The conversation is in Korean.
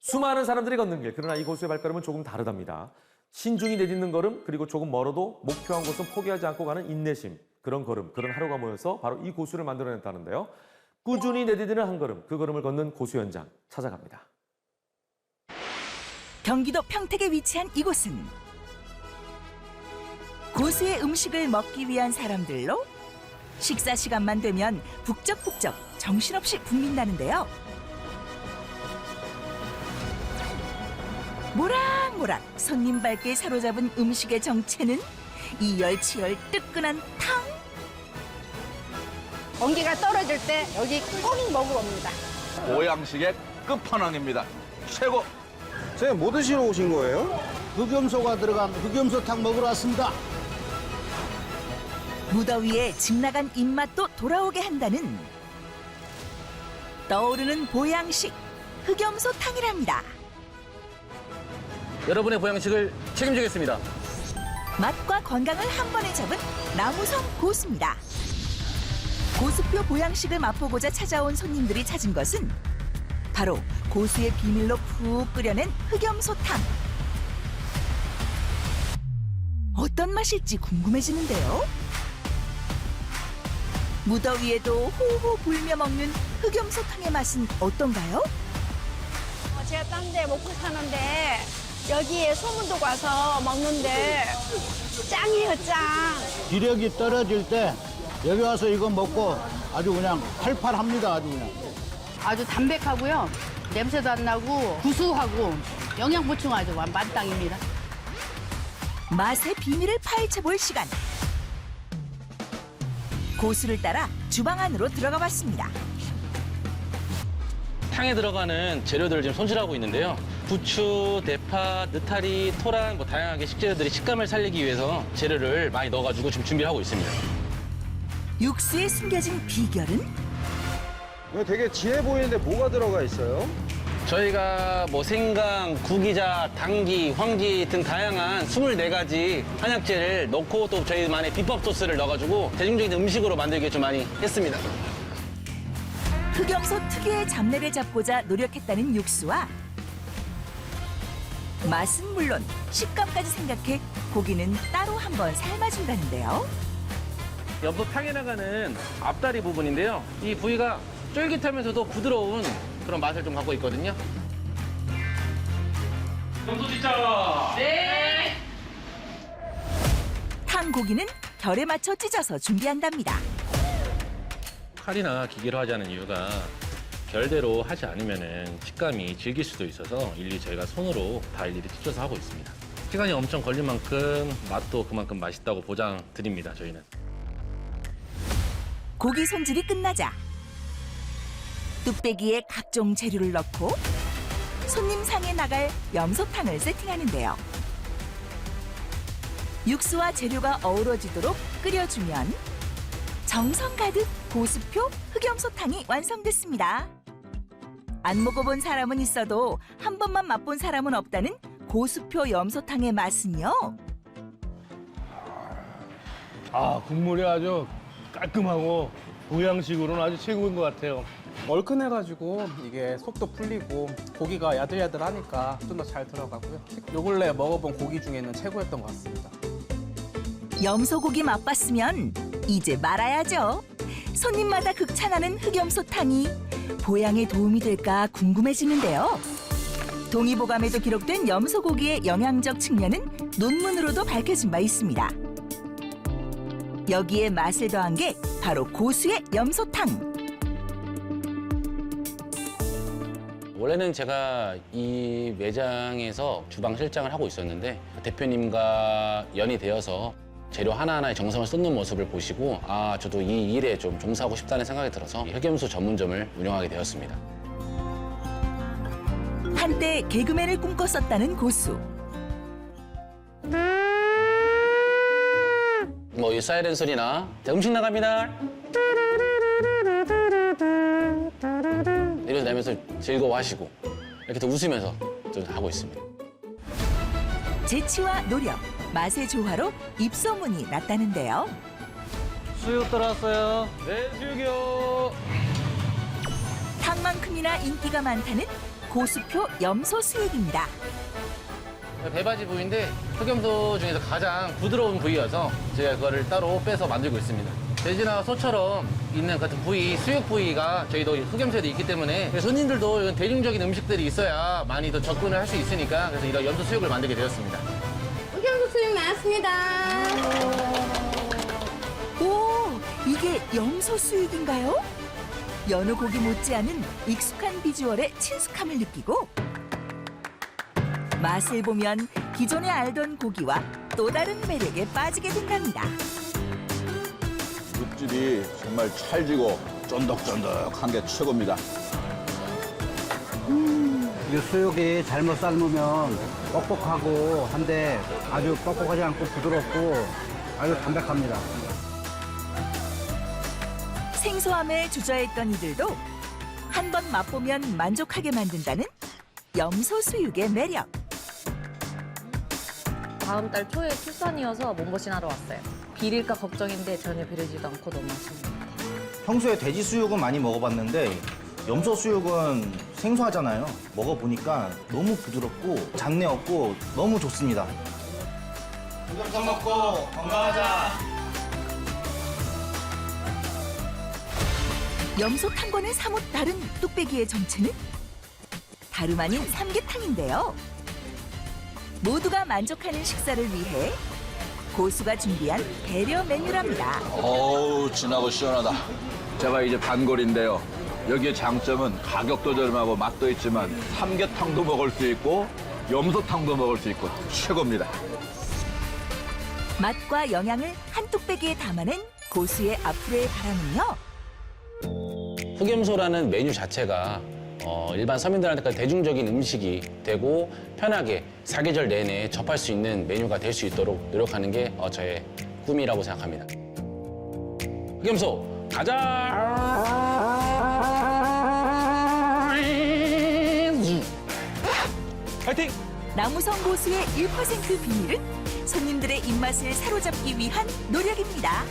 수많은 사람들이 걷는 길. 그러나 이 고수의 발걸음은 조금 다르답니다. 신중히 내딛는 걸음, 그리고 조금 멀어도 목표한 곳은 포기하지 않고 가는 인내심. 그런 걸음, 그런 하루가 모여서 바로 이 고수를 만들어냈다는데요. 꾸준히 내디디는 한 걸음, 그 걸음을 걷는 고수 현장 찾아갑니다. 경기도 평택에 위치한 이곳은 고수의 음식을 먹기 위한 사람들로 식사 시간만 되면 북적북적 정신없이 붐빈다는데요. 모락모락 손님 발길 사로잡은 음식의 정체는 이열치열 뜨끈한 탕. 공기가 떨어질 때 여기 꼭 먹으러 옵니다. 보양식의 끝판왕입니다. 최고. 선생님 뭐 드시러 오신 거예요? 흑염소가 들어간 흑염소탕 먹으러 왔습니다. 무더위에 집 나간 입맛도 돌아오게 한다는 떠오르는 보양식 흑염소탕이랍니다. 여러분의 보양식을 책임지겠습니다. 맛과 건강을 한 번에 잡은 나무성 고수입니다. 고수표 보양식을 맛보고자 찾아온 손님들이 찾은 것은 바로 고수의 비밀로 푹 끓여낸 흑염소탕. 어떤 맛일지 궁금해지는데요. 무더위에도 호호 불며 먹는 흑염소탕의 맛은 어떤가요? 어, 제가 딴 데 먹고 사는데 여기에 소문도 가서 먹는데 짱이에요 짱. 기력이 떨어질 때 여기 와서 이거 먹고 아주 그냥 팔팔합니다. 아주 그냥. 아주 담백하고요. 냄새도 안 나고 구수하고 영양 보충 아주 완- 만땅입니다. 맛의 비밀을 파헤쳐볼 시간. 고수를 따라 주방 안으로 들어가 봤습니다. 탕에 들어가는 재료들을 지금 손질하고 있는데요. 부추, 대파, 느타리, 토란 뭐 다양하게 식재료들이 식감을 살리기 위해서 재료를 많이 넣어가지고 지금 준비를 하고 있습니다. 육수에 숨겨진 비결은 이거 되게 진해 보이는데 뭐가 들어가 있어요? 저희가 뭐 생강, 구기자, 당기, 황기 등 다양한 24가지 한약재를 넣고 또 저희만의 비법 소스를 넣어가지고 대중적인 음식으로 만들기 좀 많이 했습니다. 흑염소 특유의 잡내를 잡고자 노력했다는 육수와 맛은 물론 식감까지 생각해 고기는 따로 한번 삶아준다는데요. 옆으로 탕에 나가는 앞다리 부분인데요. 이 부위가 쫄깃하면서도 부드러운 그런 맛을 좀 갖고 있거든요. 염소 진짜. 탕 고기는 결에 맞춰 찢어서 준비한답니다. 칼이나 기계로 하지 않은 이유가 결대로 하지 않으면 식감이 질길 수도 있어서 일일이 저희가 손으로 다 일일이 찢어서 하고 있습니다. 시간이 엄청 걸린 만큼 맛도 그만큼 맛있다고 보장 드립니다. 저희는. 고기 손질이 끝나자 뚝배기에 각종 재료를 넣고 손님 상에 나갈 염소탕을 세팅하는데요. 육수와 재료가 어우러지도록 끓여주면 정성 가득 고수표 흑염소탕이 완성됐습니다. 안 먹어본 사람은 있어도 한 번만 맛본 사람은 없다는 고수표 염소탕의 맛은요. 아 국물이 아주 깔끔하고 보양식으로는 아주 최고인 것 같아요. 얼큰해가지고 이게 속도 풀리고 고기가 야들야들하니까 좀 더 잘 들어가고요. 요 근래 먹어본 고기 중에는 최고였던 것 같습니다. 염소고기 맛봤으면 이제 말아야죠. 손님마다 극찬하는 흑염소탕이 보양에 도움이 될까 궁금해지는데요. 동의보감에도 기록된 염소고기의 영양적 측면은 논문으로도 밝혀진 바 있습니다. 여기에 맛을 더한 게 바로 고수의 염소탕. 원래는 제가 이 매장에서 주방 실장을 하고 있었는데 대표님과 연이 되어서 재료 하나하나에 정성을 쏟는 모습을 보시고 아 저도 이 일에 좀 종사하고 싶다는 생각이 들어서 이 흑염소 전문점을 운영하게 되었습니다. 한때 개그맨을 꿈꿨었다는 고수. 뭐 이 사이렌 소리나 자, 음식 나갑니다. 이런 다면서 즐거워하시고 이렇게 또 웃으면서 좀 하고 있습니다. 재치와 노력, 맛의 조화로 입소문이 났다는데요. 수육 들어왔어요. 네, 수육이요. 탕만큼이나 인기가 많다는 고수표 염소 수육입니다. 배바지 부위인데 흑염소 중에서 가장 부드러운 부위여서 제가 그거를 따로 빼서 만들고 있습니다. 돼지나 소처럼 있는 같은 부위, 수육 부위가 저희도 흑염소에도 있기 때문에 손님들도 이런 대중적인 음식들이 있어야 많이 더 접근을 할 수 있으니까 그래서 이런 염소 수육을 만들게 되었습니다. 수육 나왔습니다. 오, 이게 염소 수육인가요? 연어 고기 못지않은 익숙한 비주얼에 친숙함을 느끼고 맛을 보면 기존에 알던 고기와 또 다른 매력에 빠지게 된답니다. 육질이 정말 찰지고 쫀득쫀득한 게 최고입니다. 이 수육이 잘못 삶으면 뻑뻑하고 한데 아주 뻑뻑하지 않고 부드럽고 아주 담백합니다. 생소함에 주저했던 이들도 한 번 맛보면 만족하게 만든다는 염소 수육의 매력. 다음 달 초에 출산이어서 몸보신하러 왔어요. 비릴까 걱정인데 전혀 비리지도 않고 너무 맛있는 것 같아요. 평소에 돼지 수육은 많이 먹어봤는데 염소 수육은 생소하잖아요. 먹어보니까 너무 부드럽고 잡내 없고 너무 좋습니다. 삼겹살 먹고 건강하자. 염소 탕과는 사뭇 다른 뚝배기의 정체는 다름 아닌 삼계탕인데요. 모두가 만족하는 식사를 위해 고수가 준비한 배려 메뉴랍니다. 어우, 진하고 시원하다. 제가 이제 단골인데요. 여기의 장점은 가격도 저렴하고 맛도 있지만 삼계탕도 먹을 수 있고 염소탕도 먹을 수 있고 최고입니다. 맛과 영양을 한 뚝배기에 담아낸 고수의 앞으로의 바람은요. 흑염소라는 메뉴 자체가 어, 일반 서민들한테까지 대중적인 음식이 되고 편하게 사계절 내내 접할 수 있는 메뉴가 될 수 있도록 노력하는 게 어, 저의 꿈이라고 생각합니다. 흑염소 가자! 파이팅! 나무성 고수의 1% 비밀은 손님들의 입맛을 사로잡기 위한 노력입니다.